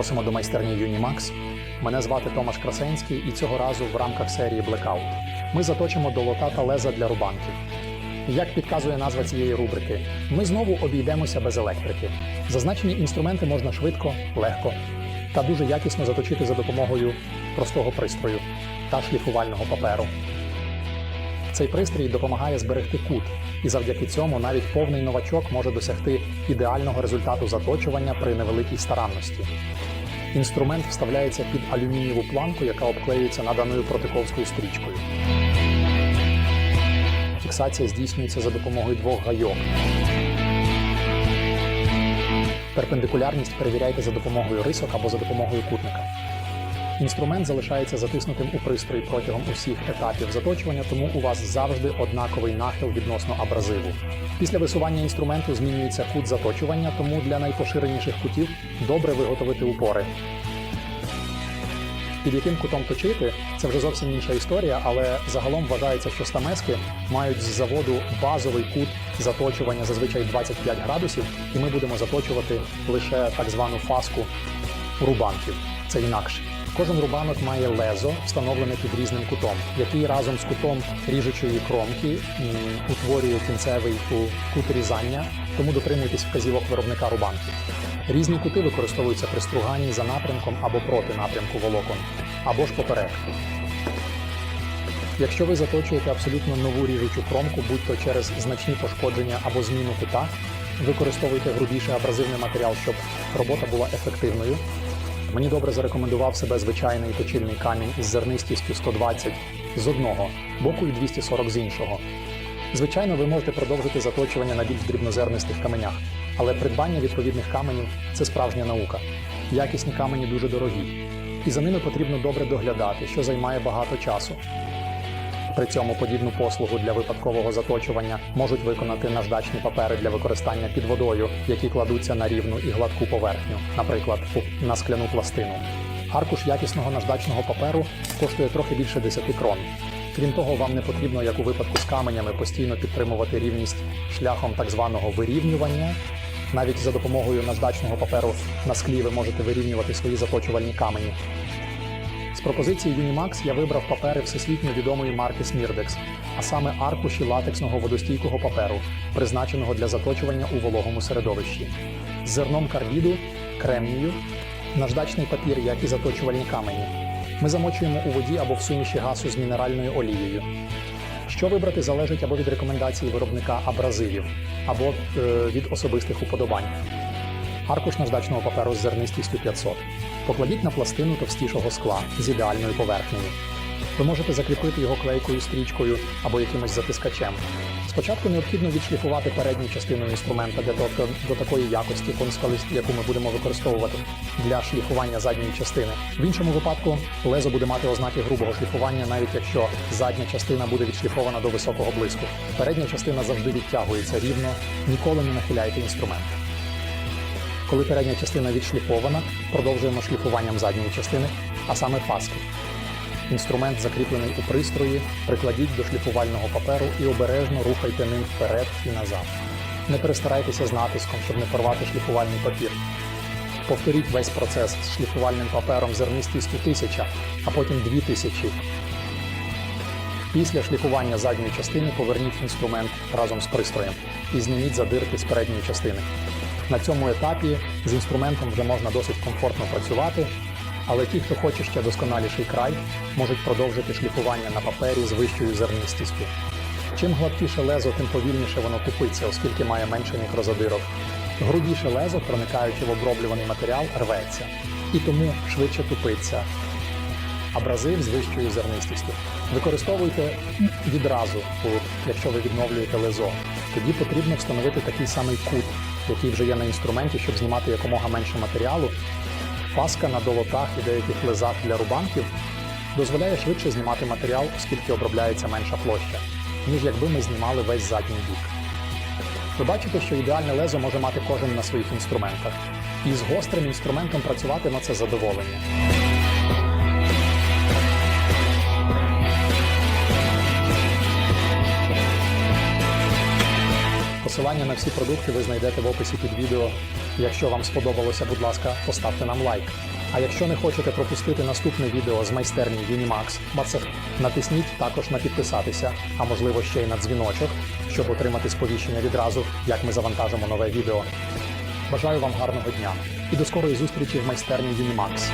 Просимо до майстерні Unimax. Мене звати Томаш Красенський, і цього разу в рамках серії Blackout ми заточимо долота та леза для рубанків. Як підказує назва цієї рубрики, ми знову обійдемося без електрики. Зазначені інструменти можна швидко, легко та дуже якісно заточити за допомогою простого пристрою та шліфувального паперу. Цей пристрій допомагає зберегти кут, і завдяки цьому навіть повний новачок може досягти ідеального результату заточування при невеликій старанності. Інструмент вставляється під алюмінієву планку, яка обклеюється наданою протиковською стрічкою. Фіксація здійснюється за допомогою двох гайок. Перпендикулярність перевіряйте за допомогою рисок або за допомогою кутника. Інструмент залишається затиснутим у пристрої протягом усіх етапів заточування, тому у вас завжди однаковий нахил відносно абразиву. Після висування інструменту змінюється кут заточування, тому для найпоширеніших кутів добре виготовити упори. Під яким кутом точити це вже зовсім інша історія, але загалом вважається, що стамески мають з заводу базовий кут заточування зазвичай 25 градусів, і ми будемо заточувати лише так звану фаску рубанків. Це інакше. Кожен рубанок має лезо, встановлене під різним кутом, який разом з кутом ріжучої кромки утворює кінцевий ку- кут різання, тому дотримуйтесь вказівок виробника рубанків. Різні кути використовуються при струганні за напрямком або проти напрямку волокон, або ж поперек. Якщо ви заточуєте абсолютно нову ріжучу кромку, будь-то через значні пошкодження або зміну кута, використовуйте грубіший абразивний матеріал, щоб робота була ефективною. Мені добре зарекомендував себе звичайний точильний камінь із зернистістю 120 з одного боку і 240 з іншого. Звичайно, ви можете продовжити заточування на більш дрібнозернистих каменях, але придбання відповідних каменів це справжня наука. Якісні камені дуже дорогі, і за ними потрібно добре доглядати, що займає багато часу. При цьому подібну послугу для випадкового заточування можуть виконати наждачні папери для використання під водою, які кладуться на рівну і гладку поверхню, наприклад, на скляну пластину. Аркуш якісного наждачного паперу коштує трохи більше 10 крон. Крім того, вам не потрібно, як у випадку з каменями, постійно підтримувати рівність шляхом так званого вирівнювання. Навіть за допомогою наждачного паперу на склі ви можете вирівнювати свої заточувальні камені. З пропозиції Unimax я вибрав папери всесвітньо відомої марки Smirdex, а саме аркуші латексного водостійкого паперу, призначеного для заточування у вологому середовищі, з зерном карбіду, кремнію, наждачний папір, як і заточувальні камені. Ми замочуємо у воді або в суміші гасу з мінеральною олією. Що вибрати залежить або від рекомендації виробника абразивів, або е, від особистих уподобань. Аркуш наждачного паперу з зернистістю 500. Покладіть на пластину товстішого скла з ідеальною поверхнею. Ви можете закріпити його клейкою стрічкою або якимось затискачем. Спочатку необхідно відшліфувати передню частину інструмента для того, до такої якості конскаліст, яку ми будемо використовувати для шліфування задньої частини. В іншому випадку лезо буде мати ознаки грубого шліфування, навіть якщо задня частина буде відшліфована до високого блиску. Передня частина завжди відтягується рівно, ніколи не нахиляйте інструмент. Коли передня частина відшліфована, продовжуємо шліфуванням задньої частини, а саме фаски. Інструмент закріплений у пристрої, прикладіть до шліфувального паперу і обережно рухайте ним вперед і назад. Не перестарайтеся з натиском, щоб не порвати шліфувальний папір. Повторіть весь процес з шліфувальним папером зернистістю 1000, а потім 2000. Після шліфування задньої частини поверніть інструмент разом з пристроєм і зніміть задирки з передньої частини. На цьому етапі з інструментом вже можна досить комфортно працювати, але ті, хто хоче ще досконаліший край, можуть продовжити шліфування на папері з вищою зернистістю. Чим гладкіше лезо, тим повільніше воно тупиться, оскільки має менше мікрозадирок. Грубіше лезо, проникаючи в оброблюваний матеріал, рветься і тому швидше тупиться. Абразив з вищою зернистістю. Використовуйте відразу, якщо ви відновлюєте лезо. Тоді потрібно встановити такий самий кут, який вже є на інструменті, щоб знімати якомога менше матеріалу. Фаска на долотах і деяких лезах для рубанків дозволяє швидше знімати матеріал, оскільки обробляється менша площа, ніж якби ми знімали весь задній бік. Ви бачите, що ідеальне лезо може мати кожен на своїх інструментах. І з гострим інструментом працювати на це задоволення. Посилання на всі продукти ви знайдете в описі під відео. Якщо вам сподобалося, будь ласка, поставте нам лайк. А якщо не хочете пропустити наступне відео з майстерні Unimax, Бацех, натисніть також на підписатися, а можливо ще й на дзвіночок, щоб отримати сповіщення відразу, як ми завантажимо нове відео. Бажаю вам гарного дня і до скорої зустрічі в майстерні Unimax.